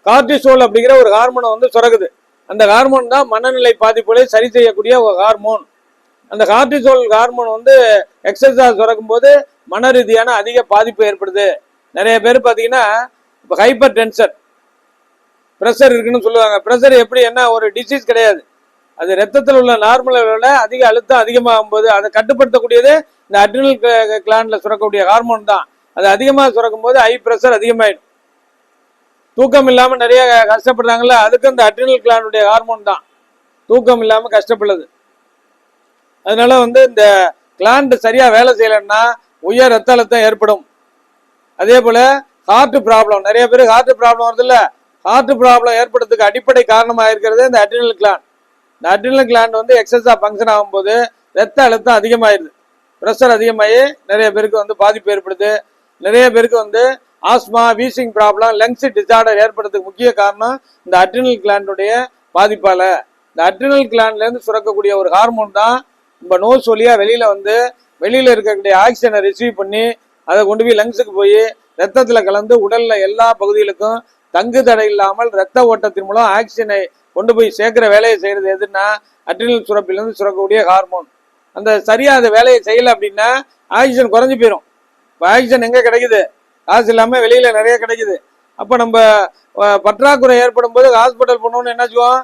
A: கார்டிசோல் அப்படிங்கிற ஒரு ஹார்மோனை வந்து சுரக்குது. அந்த ஹார்மோன் தான் மனநிலை பாதிப்புகளை சரி செய்யக்கூடிய ஒரு ஹார்மோன் அந்த கார்டிசோல் ஹார்மோன் வந்து எக்ஸசைஸாக சுரக்கும் போது மன ரீதியான அதிக பாதிப்பு ஏற்படுது. நிறைய பேர் பார்த்தீங்கன்னா இப்போ ஹைப்பர் டென்ஷன் ப்ரெஷர் இருக்குன்னு சொல்லுவாங்க. ப்ரெஷர் எப்படி என்ன ஒரு டிசீஸ் கிடையாது. அது ரத்தத்தில் உள்ள நார்மலை விட அதிக அழுத்தம் அதிகமாகும் போது அதை கட்டுப்படுத்தக்கூடியது இந்த அட்ரினல் கிளாண்ட்ல சுரக்கக்கூடிய ஹார்மோன் தான். அது அதிகமாக சுரக்கும் போது ஹை ப்ரெஷர் அதிகமாயிடும். தூக்கம் இல்லாமல் நிறைய கஷ்டப்படுறாங்கல்ல அதுக்கு இந்த அட்ரினல் கிளாண்டுடைய ஹார்மோன் தான். தூக்கம் இல்லாமல் கஷ்டப்படுது அதனால வந்து இந்த கிளாண்ட் சரியா வேலை செய்யலைன்னா உயர் ரத்த அழுத்தம் ஏற்படும். அதே போல ஹார்ட் ப்ராப்ளம் நிறைய பேர் ஹார்ட் ப்ராப்ளம் வருது இல்ல ஹார்ட் ப்ராப்ளம் ஏற்படுறதுக்கு அடிப்படை காரணமாக இருக்கிறது இந்த அட்ரினல் கிளாண்ட் இந்த அட்ரினல் கிளாண்ட் வந்து எக்ஸஸாக ஃபங்க்ஷன் ஆகும்போது ரத்த அழுத்தம் அதிகமாயிருது ப்ரெஷர் அதிகமாகி நிறைய பேருக்கு வந்து பாதிப்பு ஏற்படுது. நிறைய பேருக்கு வந்து asthma wheezing problem lungs disorder ஏற்படுறதுக்கு முக்கிய காரணம் இந்த அட்ரினல் கிளாண்டுடைய பாதிப்பால். இந்த அட்ரினல் கிளாண்ட்லேருந்து சுரக்கக்கூடிய ஒரு ஹார்மோன் தான் நம்ம நோஸ் வழியாக வெளியில் வந்து வெளியில் இருக்கக்கூடிய ஆக்சிஜனை ரிசீவ் பண்ணி அதை கொண்டு போய் லங்ஸுக்கு போய் ரத்தத்தில் கலந்து உடலில் எல்லா பகுதிகளுக்கும் தங்கு தடை இல்லாமல் ரத்த ஓட்டத்தின் மூலம் ஆக்சிஜனை கொண்டு போய் சேர்க்கிற வேலையை செய்யறது எதுன்னா அட்ரினல் சுரப்பிலிருந்து சுரக்கக்கூடிய ஹார்மோன் அந்த சரியா அந்த வேலையை செய்யல அப்படின்னா ஆக்சிஜன் குறைஞ்சு போயிடும் இப்போ ஆக்சிஜன் எங்கே கிடைக்குது? காசு இல்லாம வெளியில நிறைய கிடைக்குது. அப்போ நம்ம பற்றாக்குறை ஏற்படும் போது ஹாஸ்பிட்டல் போனோம்னு என்ன செய்வோம்?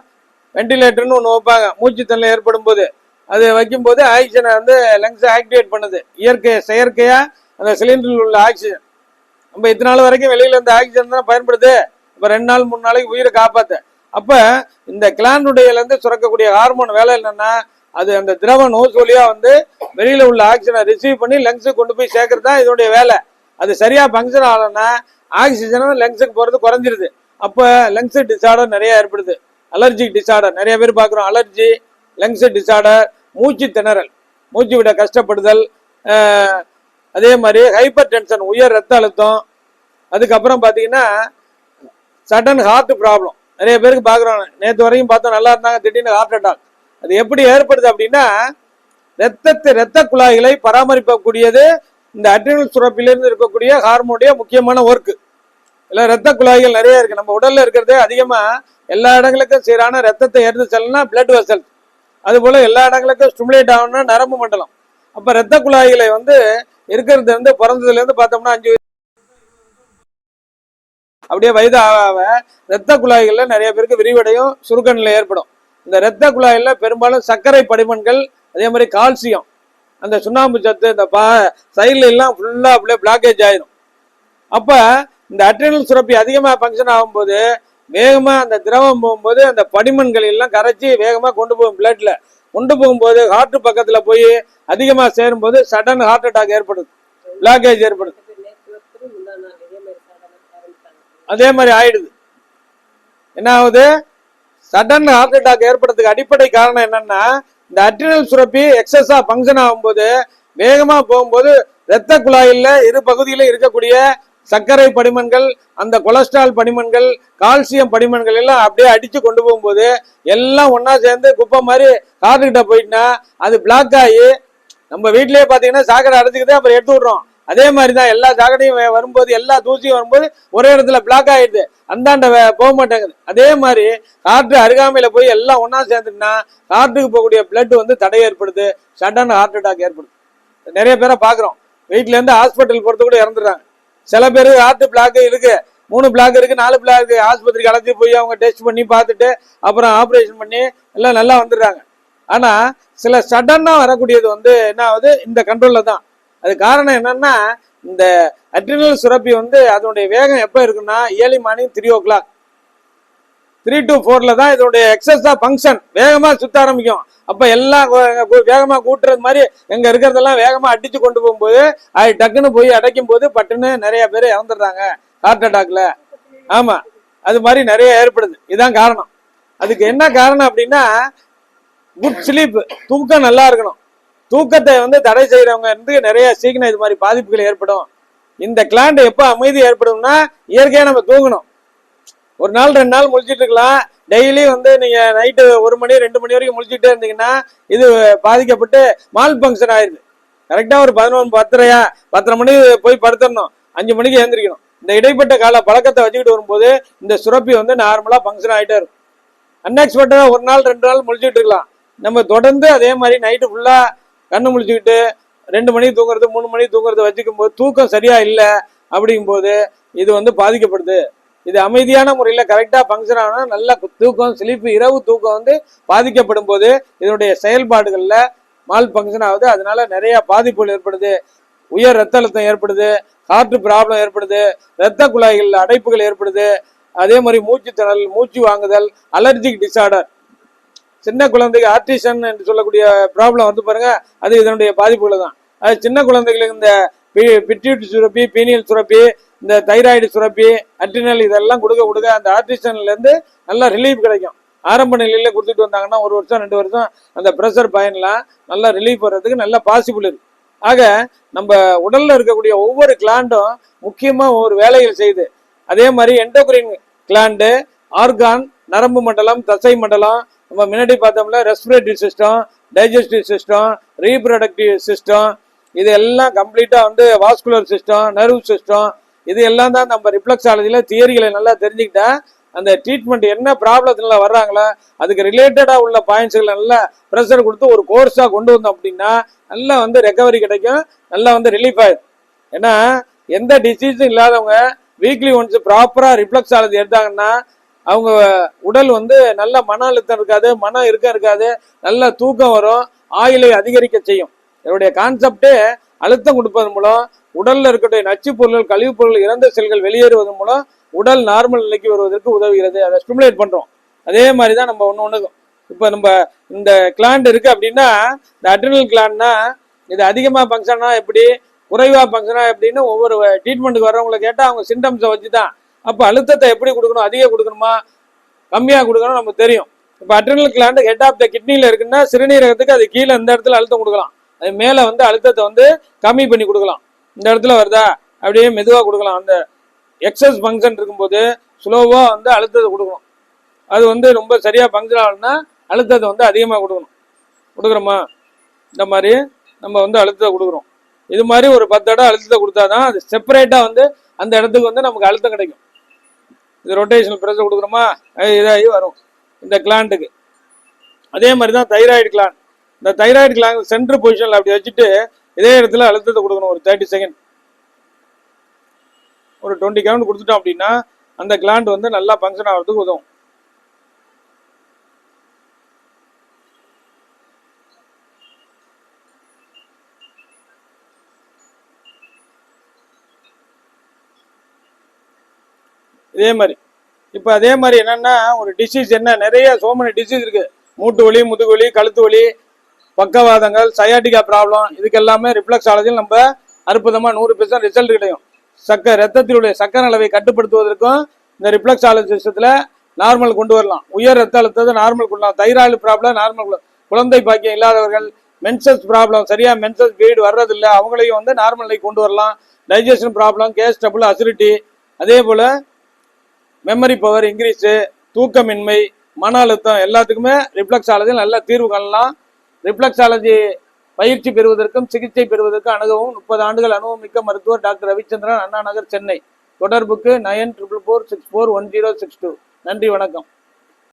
A: வெண்டிலேட்டர்னு ஒன்று வைப்பாங்க. மூச்சு ஏற்படும் போது அது வைக்கும்போது ஆக்சிஜனை வந்து லங்ஸை ஆக்டிவேட் பண்ணுது. இயற்கை செயற்கையாக அந்த சிலிண்டரில் உள்ள ஆக்சிஜன் நம்ம இத்தனை நாள் வரைக்கும் வெளியில இருந்த ஆக்சிஜன் தான் பயன்படுது? இப்போ ரெண்டு நாள் மூணு நாளைக்கு உயிரை காப்பாற்று அப்ப இந்த கிளாண்டுடையில இருந்து சுரக்கக்கூடிய ஹார்மோன் வேலை என்னன்னா அது அந்த திரவ நோஸ் வழியா வந்து வெளியில உள்ள ஆக்சிஜனை ரிசீவ் பண்ணி லங்ஸுக்கு கொண்டு போய் சேர்க்கறது தான் இதனுடைய வேலை. அது சரியா ஃபங்க்ஷன் ஆகலைன்னா ஆக்சிஜனும் லங்ஸுக்கு போறது குறைஞ்சிருது. அப்ப லங்ஸ் டிசார்டர் நிறைய ஏற்படுது. அலர்ஜிக் டிசார்டர் நிறைய பேர் பார்க்குறோம் அலர்ஜி லங்ஸ் டிசார்டர் மூச்சு திணறல் மூச்சு விட கஷ்டப்படுதல் அதே மாதிரி ஹைப்பர் டென்ஷன் உயர் ரத்த அழுத்தம் அதுக்கப்புறம் பார்த்தீங்கன்னா சடன் ஹார்ட் ப்ராப்ளம் நிறைய பேருக்கு பார்க்குறோம் நேற்று வரைக்கும் பார்த்தோம் நல்லா இருந்தாங்க திடீர்னு ஹார்ட் அட்டாக் அது எப்படி ஏற்படுது அப்படின்னா ரத்தத்தை ரத்த குழாய்களை பராமரிக்கக்கூடியது இந்த அட்ரினல் சுரப்பிலிருந்து இருக்கக்கூடிய ஹார்மோனுடைய முக்கியமான ஒர்க் இல்லை ரத்த குழாய்கள் நிறைய இருக்கு. நம்ம உடல்ல இருக்கிறது அதிகமா எல்லா இடங்களுக்கும் சீரான ரத்தத்தை எடுத்து செல்லணும்னா பிளட் வெசல் அது போல எல்லா இடங்களுக்கும் ஸ்டிமுலேட் ஆகணும்னா நரம்பு மண்டலம். அப்போ ரத்த குழாய்களை வந்து இருக்கிறது வந்து பிறந்ததுல இருந்து பார்த்தோம்னா அஞ்சு அப்படியே வயது ஆக ரத்த குழாய்கள்ல நிறைய பேருக்கு விரிவடையும் சுருக்க நிலை ஏற்படும். இந்த ரத்த குழாயில் பெரும்பாலும் சர்க்கரை படிமன்கள் அதே மாதிரி கால்சியம் அந்த சுண்ணாம்பு சத்து இந்த பா சைடுல எல்லாம் ஃபுல்லா அப்படியே பிளாக்கேஜ் ஆயிரும். அப்ப இந்த அட்ரினல் சுரப்பி அதிகமா ஃபங்க்ஷன் ஆகும்போது வேகமா அந்த திரவம் போகும்போது அந்த படிமன்கள் எல்லாம் கரைச்சி வேகமா கொண்டு போகும் பிளட்ல கொண்டு போகும்போது ஹார்ட் பக்கத்துல போய் அதிகமா சேரும்போது சடன் ஹார்ட் அட்டாக் ஏற்படுது. பிளாக்கேஜ் ஏற்படுது. அதே மாதிரி ஆயிடுது. என்ன ஆகுது? சடன் ஹார்ட் அட்டாக் ஏற்படுறதுக்கு அடிப்படை காரணம் என்னன்னா இந்த அட்ரினல் சுரப்பி எக்ஸஸா ஃபங்க்ஷன் ஆகும்போது வேகமா போகும்போது இரத்த குழாயில இரு பகுதியில் இருக்கக்கூடிய சர்க்கரை படிமன்கள் அந்த கொலஸ்ட்ரால் படிமன்கள் கால்சியம் படிமன்கள் எல்லாம் அப்படியே அடிச்சு கொண்டு போகும்போது எல்லாம் ஒன்றா சேர்ந்து குப்பை மாதிரி கார்டு போயிட்டுனா அது பிளாக் ஆகி நம்ம வீட்லயே பாத்தீங்கன்னா சாக்கடை அடைச்சிக்கிட்டே அப்புறம் எடுத்து விடுறோம். அதே மாதிரி தான் எல்லா சாக்கடையும் வரும்போது எல்லா தூசியும் வரும்போது ஒரே இடத்துல பிளாக் ஆயிடுது. அந்தாண்ட வே- போக மாட்டேங்குது. அதே மாதிரி காற்று அருகாமையில போய் எல்லாம் ஒன்றா சேர்ந்துட்டுனா காற்றுக்கு போகக்கூடிய பிளட் வந்து தடை ஏற்படுது. சடன் ஹார்ட் அட்டாக் ஏற்படுது. நிறைய பேரை பாக்குறோம் வீட்ல இருந்து ஹாஸ்பிட்டல் போறது கூட இறந்துடுறாங்க. சில பேர் ஹார்ட் பிளாக் இருக்கு. மூணு பிளாக் இருக்கு நாலு பிளாக் இருக்கு. ஆஸ்பத்திரிக்கு அழைச்சி போய் அவங்க டெஸ்ட் பண்ணி பார்த்துட்டு அப்புறம் ஆப்ரேஷன் பண்ணி எல்லாம் நல்லா வந்துடுறாங்க. ஆனா சில சடனா வரக்கூடியது வந்து என்ன ஆகுது? இந்த கண்ட்ரோல்ல தான். அது காரணம் என்னன்னா இந்த அட்ரினல் சுரப்பி வந்து அதனுடைய வேகம் எப்போ இருக்குன்னா early morning three o'clock three to ஃபோர்ல தான் இதோடைய எக்ஸஸா ஃபங்க்ஷன் வேகமாக சுத்த ஆரம்பிக்கும். அப்போ எல்லாம் வேகமாக கூட்டுறது மாதிரி எங்க இருக்கிறதெல்லாம் வேகமாக அடிச்சு கொண்டு போகும்போது அது டக்குன்னு போய் அடைக்கும் போது பட்டுன்னு நிறைய பேர் இறந்துடுறாங்க. ஹார்ட் அட்டாக்ல ஆமா. அது மாதிரி நிறைய ஏற்படுது. இதுதான் காரணம். அதுக்கு என்ன காரணம் அப்படின்னா குட் ஸ்லீப் தூக்கம் நல்லா இருக்கணும். தூக்கத்தை வந்து தடை செய்யறவங்க வந்து நிறைய சீக்கிரம் இது மாதிரி பாதிப்புகள் ஏற்படும். இந்த கிளாண்ட் எப்போ அமைதி ஏற்படும்னா இயற்கையா நம்ம தூங்கணும். ஒரு நாள் ரெண்டு நாள் முழிச்சிட்டு இருக்கலாம். டெய்லி வந்து நீங்க நைட்டு ஒரு மணி ரெண்டு மணி வரைக்கும் முழிச்சுட்டே இருந்தீங்கன்னா இது பாதிக்கப்பட்டு மால் ஃபங்க்ஷன் ஆயிருது கரெக்டா ஒரு பதினொன்று பத்தரையா பத்தரை மணி போய் படுத்துடணும். அஞ்சு மணிக்கு எழுந்திரிக்கணும். இந்த இடைப்பட்ட கால பழக்கத்தை வச்சுக்கிட்டு வரும்போது இந்த சுரப்பி வந்து நார்மலா ஃபங்க்ஷன் ஆகிட்டே இருக்கும். அன்எக்ஸ்பெக்டடா ஒரு நாள் ரெண்டு நாள் முழிச்சுட்டு இருக்கலாம். நம்ம தொடர்ந்து அதே மாதிரி நைட்டு ஃபுல்லா கண்ணு முடிச்சுக்கிட்டு ரெண்டு மணிக்கு தூங்குறது மூணு மணிக்கு தூங்குறது வச்சுக்கும் போது தூக்கம் சரியா இல்லை அப்படிங்கும்போது இது வந்து பாதிக்கப்படுது. இது அமைதியான முறையில் கரெக்டாக ஃபங்க்ஷன் ஆனால் நல்ல தூக்கம் ஸ்லீப் இரவு தூக்கம் வந்து பாதிக்கப்படும் போது இதனுடைய செயல்பாடுகளில் மால் ஃபங்க்ஷன் ஆகுது. அதனால நிறைய பாதிப்புகள் ஏற்படுது. உயர் ரத்த அழுத்தம் ஏற்படுது காற்று ப்ராப்ளம் ஏற்படுது இரத்த குழாய்கள் அடைப்புகள் ஏற்படுது. அதே மாதிரி மூச்சு திணறல் மூச்சு வாங்குதல் அலர்ஜிக் டிசார்டர் சின்ன குழந்தைக்கு ஆர்டிசன் என்று சொல்லக்கூடிய ப்ராப்ளம் வந்து பாருங்க அது இதனுடைய பாதிப்புகள் தான். அது சின்ன குழந்தைகளுக்கு இந்த பிட்யூட் சுரப்பி பீனியல் சுரப்பி இந்த தைராய்டு சுரப்பி அட்ரினல் இதெல்லாம் கொடுக்க கொடுக்க அந்த ஆர்டிசன்ல இருந்து ரிலீஃப் கிடைக்கும். ஆரம்ப நிலையில கொடுத்துட்டு வந்தாங்கன்னா ஒரு வருஷம் ரெண்டு வருஷம் அந்த ப்ரெஷர் பயன்லாம் நல்லா ரிலீஃப் வர்றதுக்கு நல்ல பாசிபிள் இருக்கு. ஆக நம்ம உடல்ல இருக்கக்கூடிய ஒவ்வொரு கிளாண்டும் முக்கியமா ஒவ்வொரு வேலைகள் செய்யுது. அதே மாதிரி என்டோக்ரின் கிளாண்டு ஆர்கான் நரம்பு மண்டலம் தசை மண்டலம் நம்ம முன்னாடி பார்த்தோம்ல respiratory system digestive system reproductive system இது எல்லாம் கம்ப்ளீட்டாக வந்து வாஸ்குலர் சிஸ்டம் நர்வ் சிஸ்டம் இது எல்லாம் தான் நம்ம ரிஃப்ளெக்ஸாலஜில தியரிகளை நல்லா தெரிஞ்சுக்கிட்டா அந்த ட்ரீட்மெண்ட் என்ன ப்ராப்ளத்துல வர்றாங்களோ அதுக்கு ரிலேட்டடாக உள்ள பாயிண்ட்ஸுகளை நல்லா ப்ரெஷர் கொடுத்து ஒரு கோர்ஸாக கொண்டு வந்தோம் அப்படின்னா நல்லா வந்து ரெக்கவரி கிடைக்கும் நல்லா வந்து ரிலீஃப் ஆயிடும் ஏன்னா எந்த டிசீஸும் இல்லாதவங்க வீக்லி ஒன்ஸ் ப்ராப்பராக ரிஃப்ளெக்ஸாலஜி எடுத்தாங்கன்னா அவங்க உடல் வந்து நல்ல மன அழுத்தம் இருக்காது மனம் இருக்க இருக்காது நல்ல தூக்கம் வரும் ஆயுளை அதிகரிக்க செய்யும். என்னுடைய கான்செப்டே அழுத்தம் கொடுப்பதன் மூலம் உடல்ல இருக்கக்கூடிய நச்சுப் பொருள்கள் கழிவுப் பொருள் இறந்த செல்கள் வெளியேறுவதன் மூலம் உடல் நார்மல் நிலைக்கு வருவதற்கு உதவுகிறது. அதை ஸ்டிமுலேட் பண்றோம். அதே மாதிரி தான் நம்ம ஒன்று ஒன்றுக்கும் இப்போ நம்ம இந்த கிளாண்ட் இருக்கு அப்படின்னா இந்த அட்ரினல் கிளாண்ட்னா இது அதிகமாக ஃபங்க்ஷனா எப்படி குறைவா ஃபங்க்ஷனா எப்படின்னு ஒவ்வொரு ட்ரீட்மெண்ட்டுக்கு வர்றவங்களை கேட்டால் அவங்க சிம்டம்ஸை வச்சு தான் அப்போ அழுத்தத்தை எப்படி கொடுக்கணும் அதிக கொடுக்கணுமா கம்மியாக கொடுக்கணும் நமக்கு தெரியும். இப்போ adrenal gland head of the கிட்னியில் இருக்குன்னா சிறுநீரகத்துக்கு அது கீழே இந்த இடத்துல அழுத்தம் கொடுக்கலாம். அது மேலே வந்து அழுத்தத்தை வந்து கம்மி பண்ணி கொடுக்கலாம். இந்த இடத்துல வருதா? அப்படியே மெதுவாக கொடுக்கலாம். அந்த எக்ஸஸ் ஃபங்க்ஷன் இருக்கும்போது ஸ்லோவாக வந்து அழுத்தத்தை கொடுக்கணும். அது வந்து ரொம்ப சரியாக ஃபங்க்ஷன் ஆகணும்னா அழுத்தத்தை வந்து அதிகமாக கொடுக்கணும். கொடுக்குறோமா? இந்த மாதிரி நம்ம வந்து அழுத்தத்தை கொடுக்குறோம். இது மாதிரி ஒரு பத்து இடம் அழுத்தத்தை கொடுத்தாதான் அது செப்பரேட்டாக வந்து அந்த இடத்துக்கு வந்து நமக்கு அழுத்தம் கிடைக்கும். இது ரொட்டேஷனல் ப்ரெஷர் கொடுக்குறோமா இதாகி வரும். இந்த கிளாண்டுக்கு அதே மாதிரி தான் தைராய்டு கிளாண்ட் இந்த தைராய்டு கிளாண்ட் சென்ட்ரு பொசிஷனில் அப்படி வச்சுட்டு இதே இடத்துல அழுத்தத்தை கொடுக்கணும். ஒரு தேர்ட்டி செகண்ட் ஒரு டுவெண்ட்டி கவுண்ட் கொடுத்துட்டோம் அப்படின்னா அந்த கிளாண்ட் வந்து நல்லா ஃபங்க்ஷன் ஆகிறதுக்கு உதவும். இதே மாதிரி. இப்போ அதே மாதிரி என்னென்னா ஒரு டிசீஸ் என்ன நிறைய சோமனி டிசீஸ் இருக்குது மூட்டு வலி முதுகு வலி கழுத்து வலி பக்கவாதங்கள் சயாட்டிகா ப்ராப்ளம் இதுக்கு எல்லாமே ரிஃப்ளெக்ஸாலஜியில் நம்ம அற்புதமாக நூறு பெர்சன்ட் ரிசல்ட் கிடைக்கும். சக்க ரத்தத்தினுடைய சக்கர அளவை கட்டுப்படுத்துவதற்கும் இந்த ரிஃப்ளெக்ஸாலஜி சிஸ்டத்தில் நார்மல் கொண்டு வரலாம். உயர் ரத்த அழுத்தத்தை நார்மல் கொண்டு வரலாம். தைராய்டு ப்ராப்ளம் நார்மல் குழந்தை பாக்கியம் இல்லாதவர்கள் மென்சஸ் ப்ராப்ளம் சரியாக மென்சஸ் பீரியட் வர்றதில்லை. அவங்களையும் வந்து நார்மல் நிலைக்கு கொண்டு வரலாம். Digestion problem gas double acidity அதே போல் மெமரி பவர் இன்க்ரீஸு தூக்கமின்மை மன அழுத்தம் எல்லாத்துக்குமே ரிஃப்ளெக்ஸாலஜி நல்ல தீர்வு காணலாம். ரிஃப்ளெக்ஸாலஜி பயிற்சி பெறுவதற்கும் சிகிச்சை பெறுவதற்கும் அணுகவும் முப்பது ஆண்டுகள் அனுபவம் மிக்க மருத்துவர் டாக்டர் ரவிச்சந்திரன் அண்ணா நகர் சென்னை. தொடர்புக்கு nine triple four six four one zero six two நன்றி வணக்கம்.